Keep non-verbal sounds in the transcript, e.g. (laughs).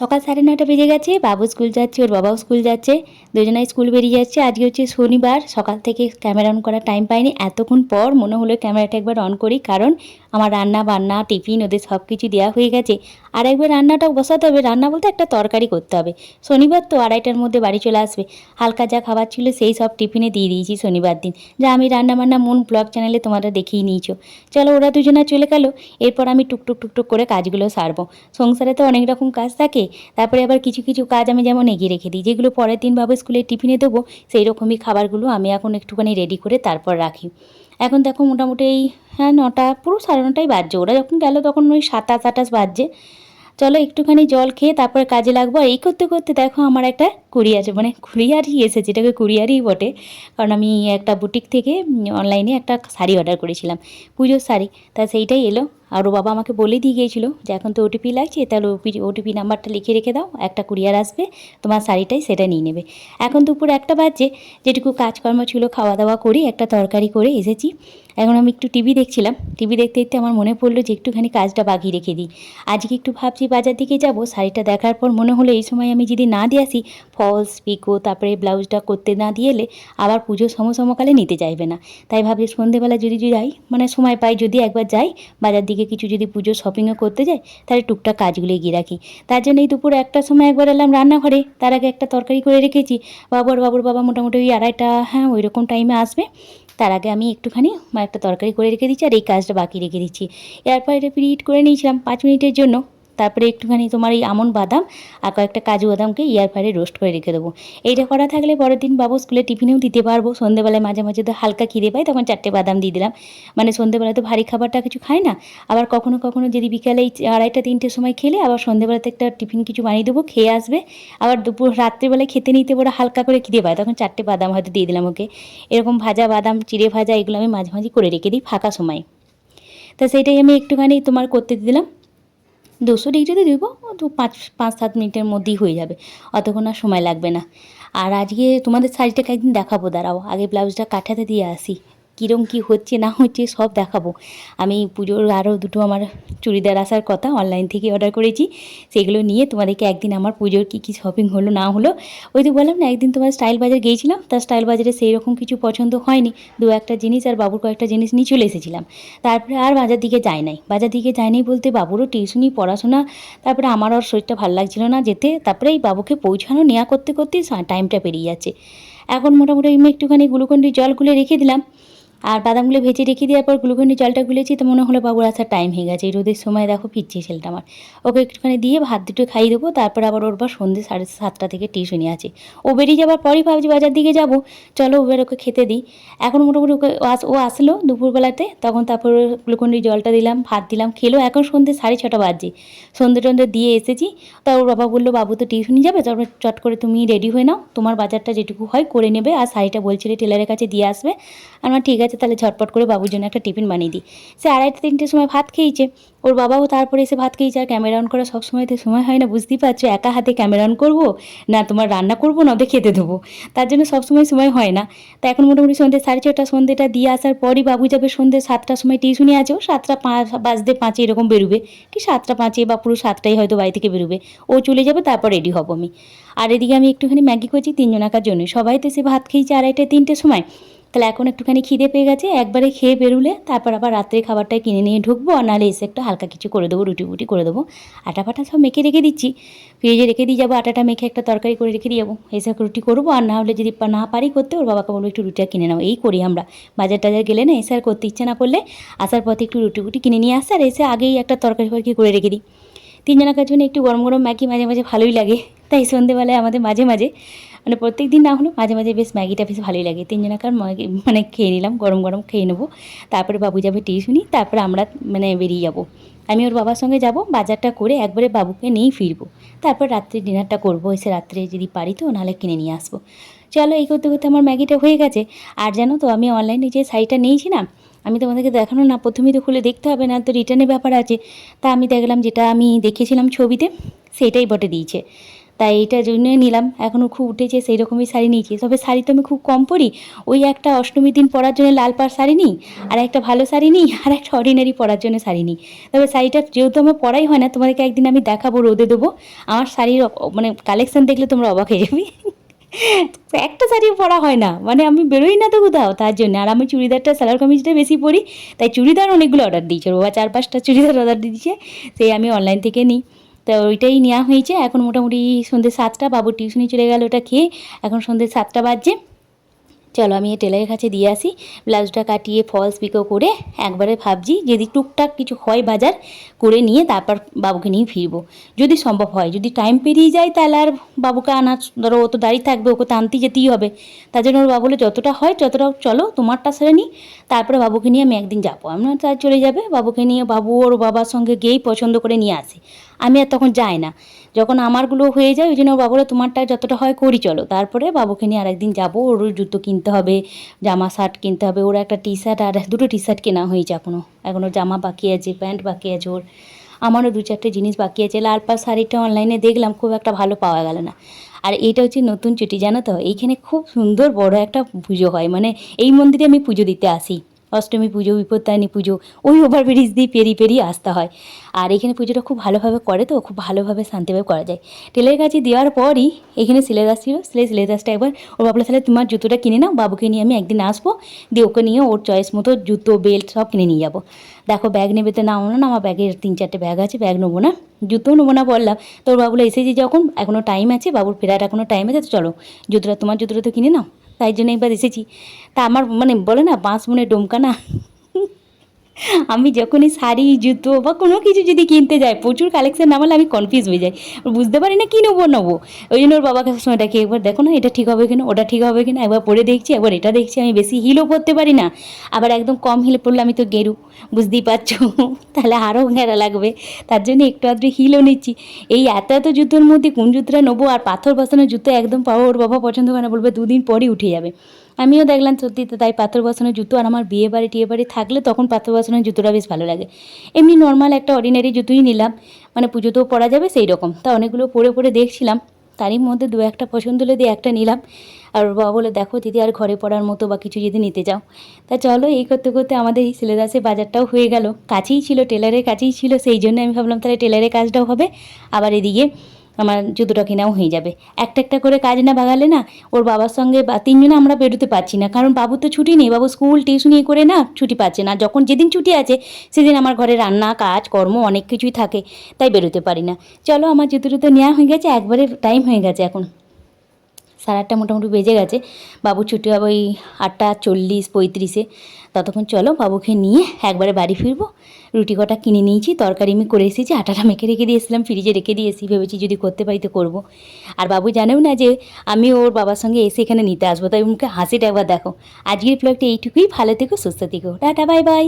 সকাল সাড়ে নয়টা বেজে গেছে, বাবু স্কুল যাচ্ছে, ওর বাবাও স্কুল যাচ্ছে, দুজনাই স্কুল বেরিয়ে যাচ্ছে। আজকে হচ্ছে শনিবার, সকাল থেকে ক্যামেরা অন করার টাইম পাইনি। এতক্ষণ পর মনে হলো ক্যামেরাটা একবার অন করি, কারণ আমার রান্না, বান্না, টিফিন, ওদের সব কিছু দেওয়া হয়ে গেছে। আর একবার রান্নাটাও বসাতে হবে, রান্না বলতে একটা তরকারি করতে হবে। শনিবার তো আড়াইটার মধ্যে বাড়ি চলে আসবে। হালকা যা খাবার ছিল সেই সব টিফিনে দিয়ে দিয়েছি শনিবার দিন। যা আমি রান্না বান্না মন ব্লগ চ্যানেলে তোমরা দেখিয়ে নিয়েছো। চলো ওরা দুজনা চলে গেল, এরপর আমি টুকটুক টুকটুক করে কাজগুলো সারবো। সংসারে তো অনেক রকম কাজ থাকে তারপরে আবার কিছু কিছু কাজ আমি যেমন এগিয়ে রেখে দিই, যেগুলো পরের দিন বাবু স্কুলে টিফিনে দেবো সেই রকমই খাবারগুলো আমি এখন একটুখানি রেডি করে তারপর রাখি। এখন দেখো মোটামুটি এই হ্যাঁ নটা, পুরো সাড়ে নটাই বাজছে। ওরা যখন গেল তখন ওই সাতাশ আটাশ বাজছে। চলো একটুখানি জল খেয়ে তারপরে কাজে লাগবো। আর এই করতে করতে দেখো আমার একটা আছে মানে কুরিয়ারই এসেছে। এটাকে কুরিয়ারই বটে। কারণ আমি একটা বুটিক থেকে অনলাইনে একটা শাড়ি অর্ডার করেছিলাম, পুজোর শাড়ি। তা সেইটাই এলো। আর ও বাবা আমাকে বলে দিয়ে গিয়েছিল যে এখন তো ওটিপি লাগছে, তাহলে ওপি ওটিপি নাম্বারটা লিখে রেখে দাও, একটা কুরিয়ার আসবে, তোমার শাড়িটাই সেটা নিয়ে নেবে। এখন দুপুর একটা বাজছে যেটুকু কাজকর্ম ছিল, খাওয়া দাওয়া করে একটা তরকারি করে এসেছি। এখন আমি একটু টিভি দেখছিলাম। টিভি দেখতে দেখতে আমার মনে পড়ল যে একটুখানি কাজটা বাকি রেখে দিই। আজকে একটু ভাবছি বাজার দিকে যাব। শাড়িটা দেখার পর মনে হলো এই সময় আমি যদি না দিয়ে আসি, ফলস, পিকো, তারপরে ব্লাউজটা করতে না দিয়ে এলে আবার পুজোর সমসমকালে নিতে চাইবে না। তাই ভাবছি সন্ধেবেলা যদি যাই মানে সময় পাই যদি একবার যাই, বাজার দিকে কিছু যদি পুজো শপিংও করতে যাই, তাহলে টুকটাক কাজগুলো এগিয়ে রাখি। তার জন্য এই দুপুর একটার সময় একবার এলাম রান্নাঘরে। তার আগে একটা তরকারি করে রেখেছি। বাবর বাবুর বাবা মোটামুটি ওই আড়াইটা হ্যাঁ ওই রকম টাইমে আসবে। তার আগে আমি একটুখানি একটা তরকারি করে রেখে দিচ্ছি আর এই কাজটা বাকি রেখে দিচ্ছি। এরপর এটা প্রিট করে নিয়েছিলাম পাঁচ মিনিটের জন্য। তারপরে একটুখানি তোমার এই আমন বাদাম আর কয়েকটা কাজু বাদামকে ইয়ার ফায়ারে রোস্ট করে রেখে দেবো। এইটা করা থাকলে পরের দিন বাবু স্কুলে টিফিনেও দিতে পারব। সন্ধ্যেবেলায় মাঝে মাঝে তো হালকা খিদে পাই তখন চারটে বাদাম দিয়ে দিলাম। মানে সন্ধ্যেবেলায় তো ভারী খাবারটা কিছু খায় না। আবার কখনো কখনো যদি বিকালে আড়াইটা, তিনটের সময় খেলে আবার সন্ধেবেলাতে একটা টিফিন কিছু বানিয়ে দেবো, খেয়ে আসবে। আবার দুপুর, রাত্রিবেলায় খেতে নিতে বড় হালকা করে খিদে পায়, তখন চারটে বাদাম হয়তো দিয়ে দিলাম ওকে। এরকম ভাজা বাদাম, চিড়ে ভাজা এগুলো আমি মাঝে মাঝে করে রেখে দিই ফাঁকা সময়। তা সেইটাই আমি একটুখানি তোমার করতে দিলাম। দুশো ডিগ্রিতে দিব তো পাঁচ পাঁচ, সাত মিনিটের মধ্যেই হয়ে যাবে। অতক্ষণ আর সময় লাগবে না। আর আজকে তোমাদের শাড়িটাকে একদিন দেখাবো, দাঁড়াও। আগে ব্লাউজটা কাঠাতে দিয়ে আসি। কীরম কী হচ্ছে না হচ্ছে সব দেখাবো। আমি পুজোর আরও দুটো আমার চুড়িদার আসার কথা অনলাইন থেকে অর্ডার করেছি। সেগুলো নিয়ে তোমাদেরকে একদিন আমার পুজোর কী কী শপিং হলো না হলো, ওই তো বললাম না, একদিন তোমার স্টাইল বাজার গিয়েছিলাম। তার স্টাইল বাজারে সেই রকম কিছু পছন্দ হয়নি। দু একটা জিনিস আর বাবুর কয়েকটা জিনিস নিয়ে চলে এসেছিলাম। তারপরে আর বাজার দিকে যাই নাই। বাজার দিকে যাই নাই বলতে বাবুরও টিউশনি পড়াশোনা, তারপরে আমার আর শরীরটা ভালো লাগছিল না যেতে। তারপরে এই বাবুকে পৌঁছানো নেওয়া করতে করতে টাইমটা পেরিয়ে যাচ্ছে। এখন মোটামুটি আমি একটুখানি গ্লুকন্ডি জল গুলে রেখে দিলাম। আর বাদামগুলো ভেজে রেখে দেওয়ার পর গ্লুকন্ডি জলটা গুলেছি, তো মনে হলো বাবুর আসার টাইম হয়ে গেছে। রোদের সময় দেখো ফিরছে ছেলেটা আমার। ওকে একটুখানি দিয়ে ভাত দুটো খাইয়ে দেবো, তারপর আবার ওর বা সন্ধ্যে সাড়ে সাতটা থেকে টিউশনি আছে। ও বেরিয়ে যাবার পরই ভাবছি বাজার দিকে যাব। চলো এবার ওকে খেতে দিই। এখন মোটামুটি ওকে ও আস- ও আসলো দুপুরবেলাতে, তখন তারপর গ্লুকন্ডি জলটা দিলাম, ভাত দিলাম, খেলো। এখন সন্ধ্যে সাড়ে ছটা বাজছে। সন্ধ্যে টন্ধে দিয়ে এসেছি। তা ওর বাবা বলল, বাবু তো টিউশনি যাবে তারপর চট করে তুমি রেডি হয়ে নাও। তোমার বাজারটা যেটুকু হয় করে নেবে। আর শাড়িটা বলছিলে টেলারের কাছে দিয়ে আসবে। আমার ঠিক আছে তাহলে ঝটপট করে বাবুর জন্য একটা টিফিন বানিয়ে দিই। সে আড়াইটা, তিনটের সময় ভাত খেয়েছে। ওর বাবাও তারপরে এসে ভাত খেয়েছে, আর ক্যামেরা অন করা সব সময় তো সময় হয় না, বুঝতেই পারছ? একা হাতে ক্যামেরা অন করব? না, তোমার রান্না করব, না, ওদের খেতে দেবো? তার জন্য সবসময় সময় সময় হয় না। তা এখন মোটামুটি সন্ধ্যে সাড়ে ছটা সন্ধ্যেটা দিয়ে আসার পরই বাবু যাবে সন্ধ্যে সাতটার সময় টিউশনে আছে। ও সাতটা পাঁচ, বাজতে পাঁচে এরকম বেরোবে। কি সাতটা পাঁচে বা পুরো সাতটাই হয়তো বাড়ি থেকে বেরোবে। ও চলে যাবে, তারপর রেডি হব আমি। আর এদিকে আমি একটুখানি ম্যাগি করছি তিনজনাকার জন্য সবাই তো সে ভাত খেয়েছে আড়াইটে তিনটের সময়। তাহলে এখন একটুখানি খিদে পেয়ে গেছে, একবারে খেয়ে বেরুলে তারপর আবার রাত্রে খাবারটা কিনে নিয়ে ঢুকবো আর নাহলে এসে একটা হালকা কিছু করে দেবো, রুটি ফুটি করে দেবো। আটা ফাটা সব মেখে রেখে দিচ্ছি। ফ্রিজে রেখে দিয়ে যাব, আটাটা মেখে একটা তরকারি করে রেখে দিয়ে যাব। এসে রুটি করব আর না হলে যদি না পারি করতে, ওর বাবাকে বলব একটু রুটিটা কিনে নাও। এই করি আমরা। বাজার টাজার গেলে না এসে আর করতে ইচ্ছে না করলে আসার পথে একটু রুটি ফুটি কিনে নিয়ে আসে আর এসে আগেই একটা তরকারি ফরকারি করে রেখে দিই। তিনজনের জন্য একটু গরম গরম ম্যাগি মাঝে মাঝে ভালোই লাগে। তাই সন্ধেবেলায় আমাদের মাঝে মাঝে মানে প্রত্যেক দিন না হলেও মাঝে মাঝে বেশ ম্যাগিটা বেশ ভালোই লাগে। তিনজনাকার ম্যাগি মানে খেয়ে নিলাম, গরম গরম খেয়ে নেব। তারপরে বাবু যাবে টিউশনি, তারপরে আমরা মানে বেরিয়ে যাব। আমি ওর বাবার সঙ্গে যাব, বাজারটা করে একবারে বাবুকে নিয়েই ফিরবো। তারপর রাত্রে ডিনারটা করব, এসে রাত্রে যদি পারি তো, নাহলে কিনে নিয়ে আসব। চলো এই করতে করতে আমার ম্যাগিটা হয়ে গেছে। আর জানো তো, আমি অনলাইনে যে শাড়িটা নিয়েছি না, আমি তোমাদেরকে দেখানো না, প্রথমেই তো খুলে দেখতে হবে না, তো রিটার্নের ব্যাপার আছে। তা আমি দেখলাম, যেটা আমি দেখেছিলাম ছবিতে, সেটাই বটে দিয়েছে। তাই এইটার জন্যই নিলাম। এখনও খুব উঠেছে সেই রকমই শাড়ি নিয়েছি। তবে শাড়ি তো আমি খুব কম পরি। ওই একটা অষ্টমীর দিন পরার জন্য লাল পাড় শাড়ি নিই, আর একটা ভালো শাড়ি নিই, আর একটা অর্ডিনারি পরার জন্য শাড়ি নিই। তবে শাড়িটা যেহেতু আমার পরাই হয় না, তোমাদেরকে একদিন আমি দেখাবো, রোদে দেবো। আমার শাড়ির মানে কালেকশন দেখলে তোমরা অবাক হয়ে যাবে। একটা শাড়িও পরা হয় না মানে আমি বেরোই না তো কোথাও, তার জন্য। আর আমি চুড়িদারটা, সালোয়ার কামিজটা বেশি পরি, তাই চুড়িদার অনেকগুলো অর্ডার দিয়েছে। বাবা, চার পাঁচটা চুড়িদার অর্ডার দিয়েছে, সেই আমি অনলাইন থেকে নিই। তো ওইটাই নেওয়া হয়েছে। এখন মোটামুটি সন্ধ্যে সাতটা, বাবু টিউশনি চলে গেল ওটা খেয়ে। এখন সন্ধ্যে সাতটা বাজছে। চলো আমি টেলারের কাছে দিয়ে আসি। ব্লাউজটা কাটিয়ে, ফলস পিকো করে একবারে ভাবছি যদি টুকটাক কিছু হয় বাজার করে নিয়ে তারপর বাবুকে নিয়ে ফিরবো। যদি সম্ভব হয়, যদি টাইম পেরিয়ে যায় তাহলে আর বাবুকে আনা ধরো ও তো দাঁড়িয়ে থাকবে, ওকে তো আনতে যেতেই হবে। তার জন্য ওর বাবু বলে যতটা হয় যতটা চলো, তোমারটা সেরে নিই তারপরে বাবুকে নিয়ে আমি একদিন যাব। আমি তার চলে যাবে। বাবুকে নিয়ে বাবু ওর বাবার সঙ্গে গিয়েই পছন্দ করে নিয়ে আসে। আমি আর তখন যাই না। যখন আমারগুলো হয়ে যায় ওই জন্য বাবুরা তোমারটা যতটা হয় করি চলো। তারপরে বাবুকে নিয়ে আরেকদিন যাব। ওর জুতো কিনতে হবে, জামা শার্ট কিনতে হবে। ওর একটা টি শার্ট আর দুটো টি শার্ট কেনা হয়েছে এখনও এখনও জামা বাকি আছে, প্যান্ট বাকি আছে ওর। আমারও দু চারটে জিনিস বাকি আছে। লাল পাড় শাড়িটা অনলাইনে দেখলাম, খুব একটা ভালো পাওয়া গেল না। আর এইটা হচ্ছে নতুন চুটি, জানো তো? এইখানে খুব সুন্দর বড় একটা পুজো হয়। মানে এই মন্দিরে আমি পুজো দিতে আসি। অষ্টমী পুজো বিপত্তায়নী পুজো, ওই ওভারব্রিজ দিয়ে পেরিয়ে পেরিয়ে আসতে হয়। আর এখানে পুজোটা খুব ভালোভাবে করে তো, খুব ভালোভাবে শান্তিভাবে করা যায়। টেলের কাছে দেওয়ার পরই এখানে সিলেদাস ছিল সিলে সিলেদাসটা একবার, ও ভাবলো তাহলে তোমার জুতোটা কিনে নাও, বাবুকে নিয়ে আমি একদিন আসব, দিয়ে ওকে নিয়ে ওর চয়েস মতো জুতো বেল্ট সব কিনে নিয়ে যাব। দেখো ব্যাগ নেবে তো নাও না আমার ব্যাগের তিন চারটে ব্যাগ আছে ব্যাগ নেব না জুতোও নেব না বললাম। তোর বাবুলা এসেছি যখন এখনও টাইম আছে, বাবুর ফেরার এখনও টাইম আছে, তো চলো, জুতোটা তোমার জুতোটা তো কিনে নাও। তাই জন্য একবার এসেছি তা আমার মানে বলে না বাঁশ মনে ডোমকা না। আমি যখনই শাড়ি, জুতো বা কোনো কিছু যদি কিনতে যাই, প্রচুর কালেকশন না হলে আমি কনফিউজ হয়ে যাই। বুঝতে পারি না কী নেব নেব। ওই জন্য ওর বাবাকে সময় ডাকি একবার দেখো না, এটা ঠিক হবে কিনা, ওটা ঠিক হবে কিনা, একবার পরে দেখছি, একবার এটা দেখছি, আমি বেশি হিলও পরতে পারি না। আবার একদম কম হিল পরলে আমি তো গেরু, বুঝতেই পারছ? (laughs) তাহলে আরও ঘেরা লাগবে। তার জন্য একটু আধটু হিলও নিচ্ছি। এই এত এত জুতোর মধ্যে কোন জুতোটা নেব আর পাথর বসানো জুতো একদম পাবো ওর বাবা পছন্দ করে না, বলবে দুদিন পরই উঠে যাবে। আমিও দেখলাম সত্যি তো তাই পাথর বসানোর জুতো আর আমার বিয়ে বাড়ি, টিয়ে বাড়ি থাকলে তখন পাথর বসানোর জুতোটা বেশ ভালো লাগে। এমনি নর্মাল একটা অর্ডিনারি জুতোই নিলাম। মানে পুজোতেও পরা যাবে সেই রকম তা অনেকগুলো পরে পরে দেখছিলাম। তারই মধ্যে দু একটা পছন্দ হলে দিয়ে একটা নিলাম। আর বাবা বলে, দেখো দিদি আর ঘরে পড়ার মতো বা কিছু যদি নিতে চাও। তা চলো এই করতে করতে আমাদের এই সিলেদাসে বাজারটাও হয়ে গেল। কাছেই ছিল, টেলারের কাছেই ছিল, সেই জন্য আমি ভাবলাম তাহলে টেলারের কাজটাও হবে। আবার এদিকে আমার জুতোটা কেনাও হয়ে যাবে। একটা একটা করে কাজ না বাগালে না, ওর বাবার সঙ্গে বা তিনজনে আমরা বেরোতে পারছি না। কারণ বাবু তো ছুটি নেই, বাবু স্কুল, টিউশনি করে না ছুটি পাচ্ছে না। যখন যেদিন ছুটি আছে, সেদিন আমার ঘরে রান্না, কাজ, কর্ম অনেক কিছুই থাকে, তাই বেরোতে পারি না। চলো আমার জুতো টুতো নেওয়া হয়ে গেছে, একবারে টাইম হয়ে গেছে এখন। সাড়ে আটটা মোটামুটি বেজে গেছে। বাবু ছুটি হবে ওই আটটা চল্লিশ, পঁয়ত্রিশে। ততক্ষণ চলো বাবুকে নিয়ে একবারে বাড়ি ফিরবো। রুটি কটা কিনে নিয়েছি, তরকারি আমি করে এসেছি, আটাটা মেখে রেখে দিয়েছিলাম ফ্রিজে রেখে দিয়েছি ভেবেছি যদি করতে পারি তো করব। আর বাবু জানেও না যে আমি ওর বাবার সঙ্গে এসে এখানে নিতে আসব, তাই মুখে হাসিটা একবার দেখো। আজকের ব্লগটা এইটুকুই, ভালো থেকো, সুস্থ থেকো। Tata bye bye